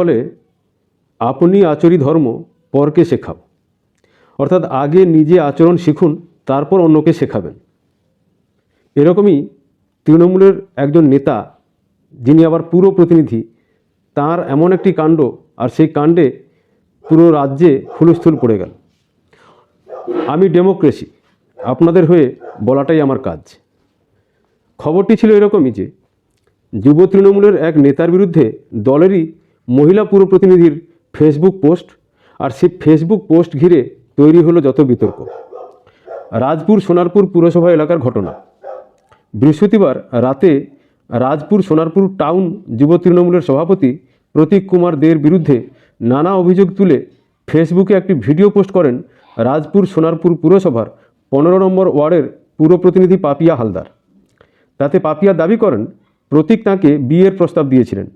ফলে আপনি আচরি ধর্ম পরকে শেখাও। অর্থাৎ আগে নিজে আচরণ শিখুন, তারপর অন্যকে শেখাবেন। এরকমই তৃণমূলের একজন নেতা, যিনি আবার পুরো প্রতিনিধি, তার এমন একটি কাণ্ড, আর সেই কাণ্ডে পুরো রাজ্যে হুলস্থুল পড়ে গেল। আমি ডেমোক্রেসি, আপনাদের হয়ে বলাটাই আমার কাজ। খবরটি ছিল এরকমই যে, যুব তৃণমূলের এক নেতার বিরুদ্ধে দলেরই মহিলা পুর প্রতিনিধির ফেসবুক পোস্ট আর সেই ফেসবুক পোস্ট ঘিরে তৈরি হলো যত বিতর্ক। রাজপুর সোনারপুর পুরসভা এলাকার ঘটনা। বৃহস্পতিবার রাতে রাজপুর সোনারপুর টাউন যুব তৃণমূলের সভাপতি প্রতীক কুমার দের বিরুদ্ধে নানা অভিযোগ তুলে ফেসবুকে একটি ভিডিও পোস্ট করেন রাজপুর সোনারপুর পুরসভার পনেরো নম্বর ওয়ার্ডের পুর প্রতিনিধি পাপিয়া হালদার। তাতে পাপিয়া দাবি করেন, প্রতীক তাঁকে বিয়ের প্রস্তাব দিয়েছিলেন।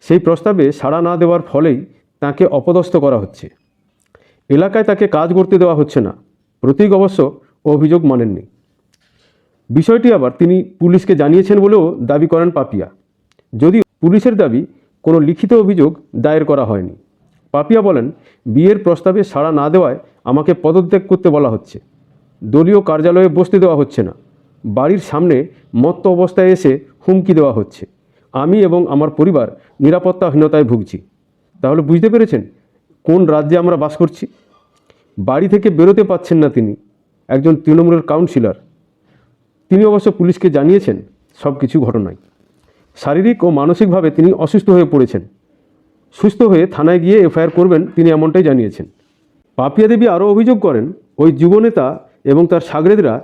সেই প্রস্তাবে সাড়া না দেওয়ার ফলেই তাকে অপদস্থ করা হচ্ছে। এলাকায় তাকে কাজ করতে দেওয়া হচ্ছে না। প্রতীক অবশ্য অভিযোগ মানেননি। বিষয়টি আবার তিনি পুলিশকে জানিয়েছেন বলেও দাবি করেন পাপিয়া। যদিও পুলিশের দাবি, কোনো লিখিত অভিযোগ দায়ের করা হয়নি। পাপিয়া বলেন, বিয়ের প্রস্তাবে সাড়া না দেওয়ায় আমাকে পদত্যাগ করতে বলা হচ্ছে। দলীয় কার্যালয়ে বসতে দেওয়া হচ্ছে না। বাড়ির সামনে মত্ত অবস্থায় এসে হুমকি দেওয়া হচ্ছে। আমি এবং আমার পরিবার নিরাপত্তাহীনতায় ভুগছি। তাহলে বুঝতে পেরেছেন কোন রাজ্যে আমরা বাস করছি? বাড়ি থেকে বেরোতে পাচ্ছেন না তিনি, একজন তৃণমূলের কাউন্সিলর। তিনি অবশ্য পুলিশকে জানিয়েছেন সব কিছু ঘটনায়। শারীরিক ও মানসিকভাবে তিনি অসুস্থ হয়ে পড়েছেন। সুস্থ হয়ে থানায় গিয়ে এফআইআর করবেন তিনি এমনটাই জানিয়েছেন। পাপিয়া দেবী আরও অভিযোগ করেন, ওই যুবনেতা এবং তার সাগরেদরা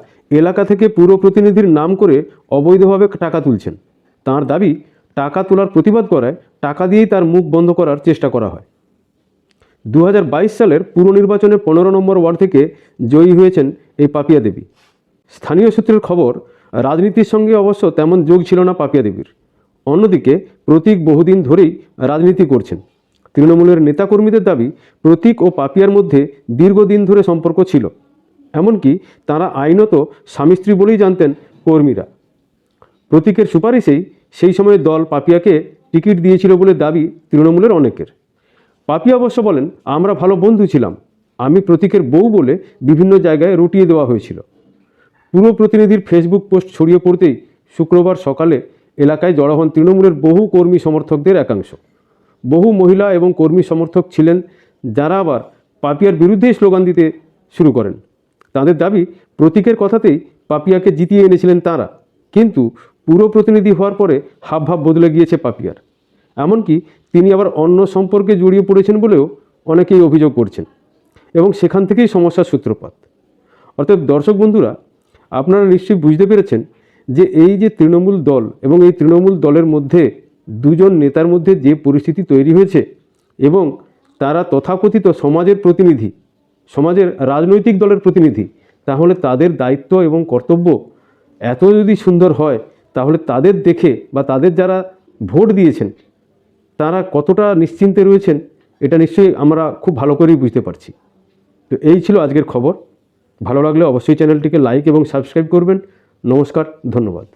এলাকা থেকে পুর প্রতিনিধির নাম করে অবৈধভাবে টাকা তুলছেন। তার দাবি টাকা তোলার প্রতিবাদ করায় টাকা দিয়েই তার মুখ বন্ধ করার চেষ্টা করা হয়। দু হাজার বাইশ সালের পুর নির্বাচনে পনেরো নম্বর ওয়ার্ড থেকে জয়ী হয়েছেন এই পাপিয়া দেবী। স্থানীয় সূত্রের খবর, রাজনীতির সঙ্গে অবশ্য তেমন যোগ ছিল না পাপিয়া দেবীর। অন্যদিকে, প্রতীক বহুদিন ধরেই রাজনীতি করছেন। তৃণমূলের নেতাকর্মীদের দাবি, প্রতীক ও পাপিয়ার মধ্যে দীর্ঘদিন ধরে সম্পর্ক ছিল। এমনকি তারা আইনত স্বামী স্ত্রী বলেই জানতেন কর্মীরা। প্রতীকের সুপারিশেই সেই সময় দল পাপিয়াকে টিকিট দিয়েছিল বলে দাবি তৃণমূলের অনেকের। পাপিয়া অবশ্য বলেন, আমরা ভালো বন্ধু ছিলাম। আমি প্রতীকের বউ বলে বিভিন্ন জায়গায় রটিয়ে দেওয়া হয়েছিল। পুরো প্রতিনিধির ফেসবুক পোস্ট ছড়িয়ে পড়তেই শুক্রবার সকালে এলাকায় জড়ো হন তৃণমূলের বহু কর্মী সমর্থকদের একাংশ। বহু মহিলা এবং কর্মী সমর্থক ছিলেন যারা আবার পাপিয়ার বিরুদ্ধেই স্লোগান দিতে শুরু করেন। তাদের দাবি, প্রতীকের কথাতেই পাপিয়াকে জিতিয়ে এনেছিলেন তারা। কিন্তু পুরো প্রতিনিধি হওয়ার পরে হাবভাব বদলে গিয়েছে পাপিয়ার। এমনকি তিনি আবার অন্য সম্পর্কে জড়িয়ে পড়েছেন বলেও অনেকেই অভিযোগ করছেন এবং সেখান থেকেই সমস্যার সূত্রপাত। অর্থাৎ দর্শক বন্ধুরা, আপনারা নিশ্চয়ই বুঝতে পেরেছেন যে এই যে তৃণমূল দল এবং এই তৃণমূল দলের মধ্যে দুজন নেতার মধ্যে যে পরিস্থিতি তৈরি হয়েছে এবং তারা তথাকথিত সমাজের প্রতিনিধি, সমাজের রাজনৈতিক দলের প্রতিনিধি, তাহলে তাদের দায়িত্ব এবং কর্তব্য এত যদি সুন্দর হয় তাহলে তাদের দেখে বা তাদের যারা ভোট দিয়েছেন, তারা কতটা নিশ্চিন্তে রয়েছেন, এটা নিশ্চয়ই আমরা খুব ভালো করেই বুঝতে পারছি। তো এই ছিল আজকের খবর। ভালো লাগলে অবশ্যই চ্যানেলটিকে লাইক এবং সাবস্ক্রাইব করবেন। নমস্কার, ধন্যবাদ।